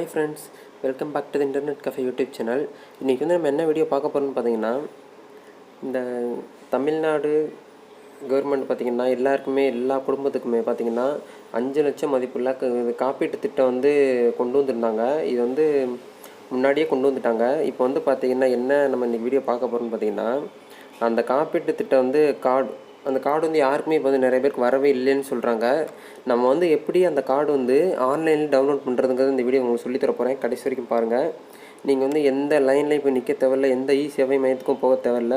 Hi friends welcome back to the internet cafe YouTube channel இன்றைக்கி வந்து நம்ம என்ன வீடியோ பார்க்க போகிறோம்னு பார்த்தீங்கன்னா இந்த தமிழ்நாடு கவர்மெண்ட் பார்த்திங்கன்னா எல்லாருக்குமே எல்லா குடும்பத்துக்குமே பார்த்திங்கன்னா அஞ்சு லட்சம் மதிப்புள்ள காப்பீட்டு திட்டம் வந்து கொண்டு வந்திருந்தாங்க. இது வந்து முன்னாடியே கொண்டு வந்துட்டாங்க. இப்போ வந்து பார்த்திங்கன்னா என்ன நம்ம இன்றைக்கி வீடியோ பார்க்க போகிறோம்னு பார்த்திங்கன்னா அந்த காப்பீட்டு திட்டம் வந்து கார்டு அந்த கார்டு வந்து யாருக்குமே இப்போ வந்து நிறைய பேருக்கு வரவே இல்லைன்னு சொல்கிறாங்க நம்ம வந்து எப்படி அந்த கார்டு வந்து ஆன்லைனில் டவுன்லோட் பண்ணுறதுங்கிறது இந்த வீடியோ உங்களுக்கு சொல்லித்தர போகிறேன் கடைசி வரைக்கும் பாருங்கள் நீங்கள் வந்து எந்த லைன்லேயும் போய் நிற்க தேவையில்ல எந்த இ சேவை மையத்துக்கும் போக தேவையில்ல.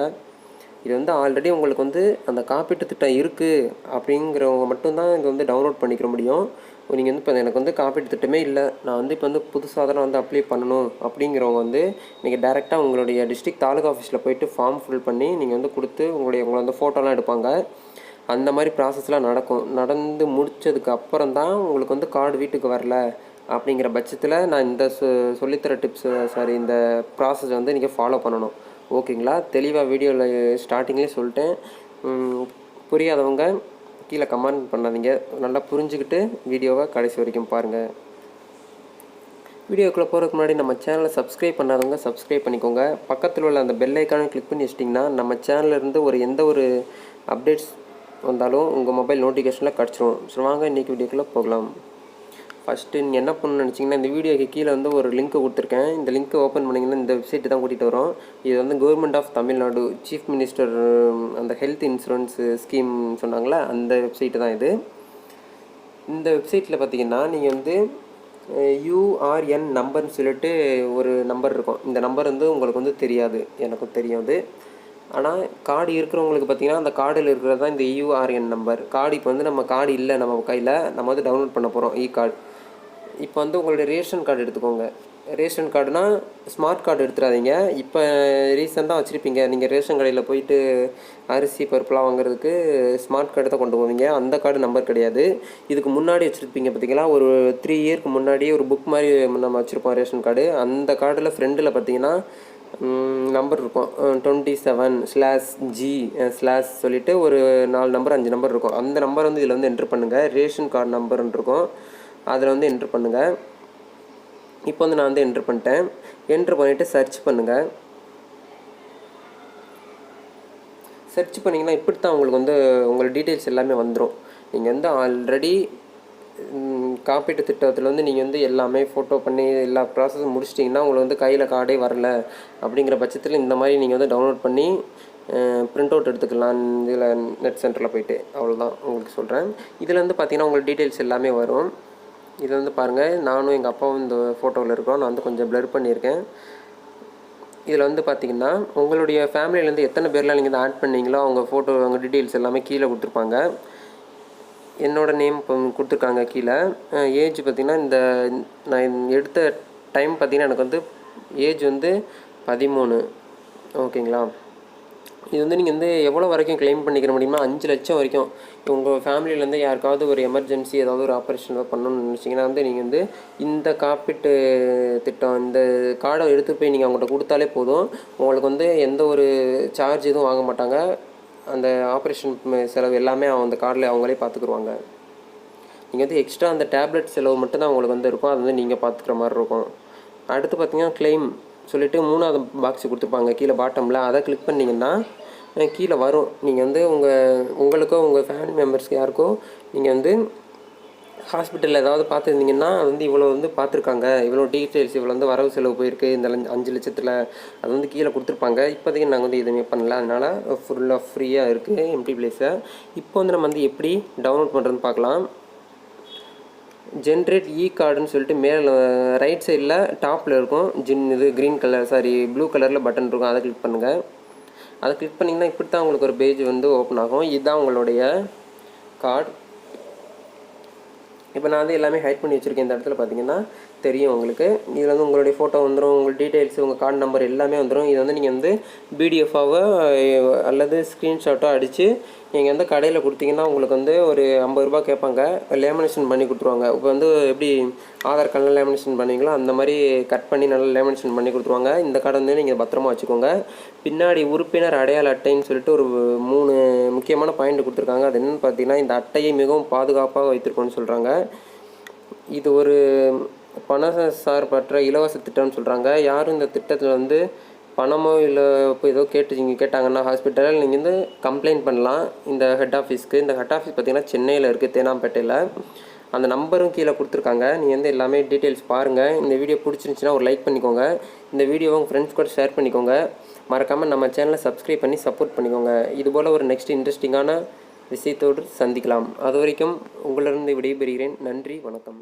இது வந்து ஆல்ரெடி உங்களுக்கு வந்து அந்த காப்பீட்டு திட்டம் இருக்குது அப்படிங்கிறவங்க மட்டும்தான் இங்கே வந்து டவுன்லோட் பண்ணிக்கிற முடியும். நீங்கள் வந்து இப்போ எனக்கு வந்து காப்பீட்டு திட்டமே இல்லை. நான் வந்து இப்போ வந்து புதுசாக தான் வந்து அப்ளை பண்ணணும் அப்படிங்கிறவங்க வந்து நீங்கள் டேரெக்டாக உங்களுடைய டிஸ்ட்ரிக்ட் தாலுகா ஆஃபீஸில் போயிட்டு ஃபார்ம் ஃபில் பண்ணி நீங்கள் வந்து கொடுத்து உங்களுடைய உங்களை வந்து ஃபோட்டோலாம் எடுப்பாங்க. அந்த மாதிரி ப்ராசஸ்லாம் நடக்கும். நடந்து முடித்ததுக்கு அப்புறம் தான் உங்களுக்கு வந்து கார்டு வீட்டுக்கு வரல அப்படிங்கிற பட்சத்தில் நான் இந்த சொ சொல்லித்தர டிப்ஸ் சாரி இந்த ப்ராசஸ் வந்து நீங்கள் ஃபாலோ பண்ணணும். ஓகேங்களா தெளிவாக வீடியோவில் ஸ்டார்டிங்லேயே சொல்லிட்டேன். புரியாதவங்க கீழே கமெண்ட் பண்ணாதீங்க. நல்லா புரிஞ்சுக்கிட்டு வீடியோவை கடைசி வரைக்கும் பாருங்கள் வீடியோக்குள்ளே போகிறதுக்கு முன்னாடி நம்ம சேனலை சப்ஸ்கிரைப் பண்ணாதவங்க சப்ஸ்கிரைப் பண்ணிக்கோங்க. பக்கத்தில் உள்ள அந்த பெல் ஐக்கானை கிளிக் பண்ணி வச்சிட்டிங்கன்னா நம்ம சேனல்ல இருந்து ஒரு எந்த ஒரு அப்டேட்ஸ் வந்தாலும் உங்கள் மொபைல் நோட்டிஃபிகேஷனில் கிடச்சிரும். ஸோ வாங்க இன்றைக்கி வீடியோக்குள்ளே போகலாம். ஃபஸ்ட்டு நீங்கள் என்ன பண்ணணும்னு நினச்சிங்கன்னா இந்த வீடியோக்கு கீழே வந்து ஒரு லிங்க் கொடுத்துருக்கேன். இந்த லிங்க்கை ஓப்பன் பண்ணிங்கன்னா இந்த வெப்சைட்டு தான் கூட்டிகிட்டு வரும். இது வந்து government of Tamil Nadu chief minister அந்த ஹெல்த் இன்சூரன்ஸ் ஸ்கீம் சொன்னாங்களே அந்த வெப்சைட்டு தான் இது. இந்த வெப்சைட்டில் பார்த்தீங்கன்னா நீங்கள் வந்து யூஆர்என் நம்பர்னு சொல்லிட்டு ஒரு நம்பர் இருக்கும். இந்த நம்பர் வந்து உங்களுக்கு வந்து தெரியாது. எனக்கும் தெரியும் அது ஆனால் கார்டு இருக்கிறவங்களுக்கு பார்த்தீங்கன்னா அந்த கார்டில் இருக்கிறது தான் இந்த யூஆர்என் நம்பர் கார்டு இப்போ வந்து நம்ம கார்டு இல்லை நம்ம கையில் நம்ம வந்து டவுன்லோட் பண்ண போகிறோம் இ கார்டு இப்போ வந்து உங்களுடைய ரேஷன் கார்டு எடுத்துக்கோங்க. ரேஷன் கார்டுனா ஸ்மார்ட் கார்டு எடுத்துடாதீங்க இப்போ ரீசெண்டாக வச்சுருப்பீங்க. நீங்கள் ரேஷன் கடையில் போயிட்டு அரிசி பருப்புலாம் வாங்குறதுக்கு ஸ்மார்ட் கார்டு தான் கொண்டு போவீங்க. அந்த கார்டு நம்பர் கிடையாது. இதுக்கு முன்னாடி வச்சுருப்பீங்க பார்த்தீங்களா? ஒரு த்ரீ இயர்க்கு முன்னாடியே ஒரு புக் மாதிரி நம்ம வச்சுருப்போம் ரேஷன் கார்டு அந்த கார்டில் ஃப்ரெண்டில் பார்த்தீங்கன்னா நம்பர் இருக்கும். Twenty seven slash G slash சொல்லிட்டு ஒரு நாலு நம்பர் அஞ்சு நம்பர் இருக்கும். அந்த நம்பர் வந்து இதில் வந்து என்ட்ரு பண்ணுங்கள் ரேஷன் கார்டு நம்பர்னு இருக்கும். அதில் வந்து என்ட்ரு பண்ணுங்கள் இப்போ வந்து நான் வந்து என்ட்ரு பண்ணிட்டேன். என்ட்ரு பண்ணிவிட்டு சர்ச் பண்ணுங்கள் சர்ச் பண்ணிங்கன்னா இப்படி தான் உங்களுக்கு வந்து உங்களோட டீட்டெயில்ஸ் எல்லாமே வந்துடும் நீங்கள் வந்து ஆல்ரெடி காப்பீட்டு திட்டத்தில் வந்து நீங்கள் வந்து எல்லாமே ஃபோட்டோ பண்ணி எல்லா ப்ராசஸும் முடிச்சிட்டிங்கன்னா உங்களுக்கு வந்து கையில் கார்டே வரல. அப்படிங்கிற பட்சத்தில் இந்த மாதிரி நீங்கள் வந்து டவுன்லோட் பண்ணி பிரிண்ட் அவுட் எடுத்துக்கலாம். இதில் நெட் சென்டரில் போயிட்டு. அவ்வளோதான் உங்களுக்கு சொல்கிறேன் இதில் வந்து பார்த்தீங்கன்னா உங்களுக்கு டீட்டெயில்ஸ் எல்லாமே வரும். இதில் வந்து பாருங்கள் நானும் எங்கள் அப்பாவும் இந்த ஃபோட்டோவில் இருக்கோம். நான் வந்து கொஞ்சம் ப்ளர் பண்ணியிருக்கேன். இதில் வந்து பார்த்தீங்கன்னா உங்களுடைய ஃபேமிலியிலேருந்து எத்தனை பேர்லாம் நீங்கள் ஆட் பண்ணீங்களோ அவங்க ஃபோட்டோ அவங்க டீட்டெயில்ஸ் எல்லாமே கீழே கொடுத்துருப்பாங்க. என்னோட நேம் இப்போ கொடுத்துருக்காங்க கீழே. ஏஜ் பார்த்திங்கன்னா இந்த நான் எடுத்த டைம் பார்த்திங்கன்னா எனக்கு வந்து ஏஜ் வந்து பதிமூணு. ஓகேங்களா? இது வந்து நீங்கள் வந்து எவ்வளோ வரைக்கும் க்ளைம் பண்ணிக்கிற முடியுமா அஞ்சு லட்சம் வரைக்கும் உங்கள் ஃபேமிலியிலேருந்து யாருக்காவது ஒரு எமர்ஜென்சி ஏதாவது ஒரு ஆப்ரேஷன் ஏதாவது பண்ணணும்னு நினச்சிங்கன்னா வந்து நீங்கள் வந்து இந்த காப்பீட்டு திட்டம் இந்த கார்டை எடுத்து போய் நீங்கள் அவங்கள்ட்ட கொடுத்தாலே போதும். உங்களுக்கு வந்து எந்த ஒரு சார்ஜ் எதுவும் வாங்க மாட்டாங்க. அந்த ஆப்ரேஷன் செலவு எல்லாமே அந்த கார்டில் அவங்களே பார்த்துக்குருவாங்க நீங்கள் வந்து எக்ஸ்ட்ரா அந்த டேப்லெட் செலவு மட்டும்தான் உங்களுக்கு வந்து இருக்கும். அது வந்து நீங்கள் பார்த்துக்கிற மாதிரி இருக்கும். அடுத்து பார்த்தீங்கன்னா கிளைம் சொல்லிவிட்டு மூணாவது பாக்ஸ் கொடுத்துருப்பாங்க கீழே பாட்டமில் அதை கிளிக் பண்ணிங்கன்னா கீழே வரும். நீங்கள் வந்து உங்கள் உங்களுக்கோ உங்கள் ஃபேமிலி மெம்பர்ஸ்க்கு யாருக்கோ நீங்கள் வந்து ஹாஸ்பிட்டலில் ஏதாவது பார்த்துருந்தீங்கன்னா அது வந்து இவ்வளோ வந்து பார்த்துருக்காங்க. இவ்வளோ டீட்டெயில்ஸ் இவ்வளோ வந்து வரவு செலவு போயிருக்கு. இந்த அஞ்சு லட்சத்தில் அது வந்து கீழே கொடுத்துருப்பாங்க. இப்போதைக்கு நாங்கள் வந்து எதுவுமே பண்ணல. அதனால் ஃபுல்லாக ஃப்ரீயாக இருக்குது எம்டி பிளேஸை இப்போ வந்து நம்ம வந்து எப்படி டவுன்லோட் பண்ணுறதுன்னு பார்க்கலாம். ஜென்ரேட் இ கார்டுன்னு சொல்லிட்டு மேலே ரைட் சைடில் டாப்பில் இருக்கும். ஜின் இது க்ரீன் கலர் சாரி ப்ளூ கலரில் பட்டன் இருக்கும். அதை கிளிக் பண்ணுங்கள் அதை கிளிக் பண்ணிங்கன்னா இப்படி தான் உங்களுக்கு ஒரு பேஜ் வந்து ஓப்பன் ஆகும். இதுதான் உங்களுடைய கார்டு இப்போ நான் வந்து எல்லாமே ஹைட் பண்ணி வச்சுருக்கேன் இந்த இடத்துல பார்த்தீங்கன்னா தெரியும் உங்களுக்கு. இதில் வந்து உங்களுடைய ஃபோட்டோ வந்துடும் உங்கள் டீட்டெயில்ஸ் உங்கள் கார்டு நம்பர் எல்லாமே வந்துடும் இது வந்து நீங்கள் வந்து பிடிஎஃபாவோ அல்லது ஸ்க்ரீன்ஷாட்டோ அடித்து நீங்கள் வந்து கடையில் கொடுத்தீங்கன்னா உங்களுக்கு வந்து ஒரு ஐம்பது ரூபா கேட்பாங்க. லேமினேஷன் பண்ணி கொடுத்துருவாங்க. இப்போ வந்து எப்படி ஆதார் கார்டில் லேமினேஷன் பண்ணுவீங்களோ அந்த மாதிரி கட் பண்ணி நல்லா லேமினேஷன் பண்ணி கொடுத்துருவாங்க. இந்த கார்டு வந்து நீங்கள் பத்திரமா வச்சுக்கோங்க. பின்னாடி உறுப்பினர் அடையாள அட்டைன்னு சொல்லிட்டு ஒரு மூணு முக்கியமான பாயிண்ட் கொடுத்துருக்காங்க. அது என்னென்னு பார்த்தீங்கன்னா இந்த அட்டையை மிகவும் பாதுகாப்பாக வைத்திருக்கோன்னு சொல்கிறாங்க இது ஒரு பண சார்பற்ற இலவச திட்டம்னு சொல்கிறாங்க யாரும் இந்த திட்டத்தில் வந்து பணமோ இல்லை இப்போ ஏதோ கேட்டு நீங்கள் கேட்டாங்கன்னா ஹாஸ்பிட்டலில் நீங்கள் வந்து கம்ப்ளைண்ட் பண்ணலாம். இந்த ஹெட் ஆஃபீஸ்க்கு இந்த ஹெட் ஆஃபீஸ் பார்த்தீங்கன்னா சென்னையில் இருக்குது தேனாம்பேட்டையில். அந்த நம்பரும் கீழே கொடுத்துருக்காங்க. நீங்கள் வந்து எல்லாமே டீட்டெயில்ஸ் பாருங்கள் இந்த வீடியோ பிடிச்சிருந்துச்சின்னா ஒரு லைக் பண்ணிக்கோங்க. இந்த வீடியோ உங்கள் ஃப்ரெண்ட்ஸ் கூட ஷேர் பண்ணிக்கோங்க. மறக்காமல் நம்ம சேனலை சப்ஸ்கிரைப் பண்ணி சப்போர்ட் பண்ணிக்கோங்க. இதுபோல் ஒரு நெக்ஸ்ட் இன்ட்ரெஸ்டிங்கான விஷயத்தோடு சந்திக்கலாம். அது வரைக்கும் உங்களிருந்து விடைபெறுகிறேன். நன்றி வணக்கம்.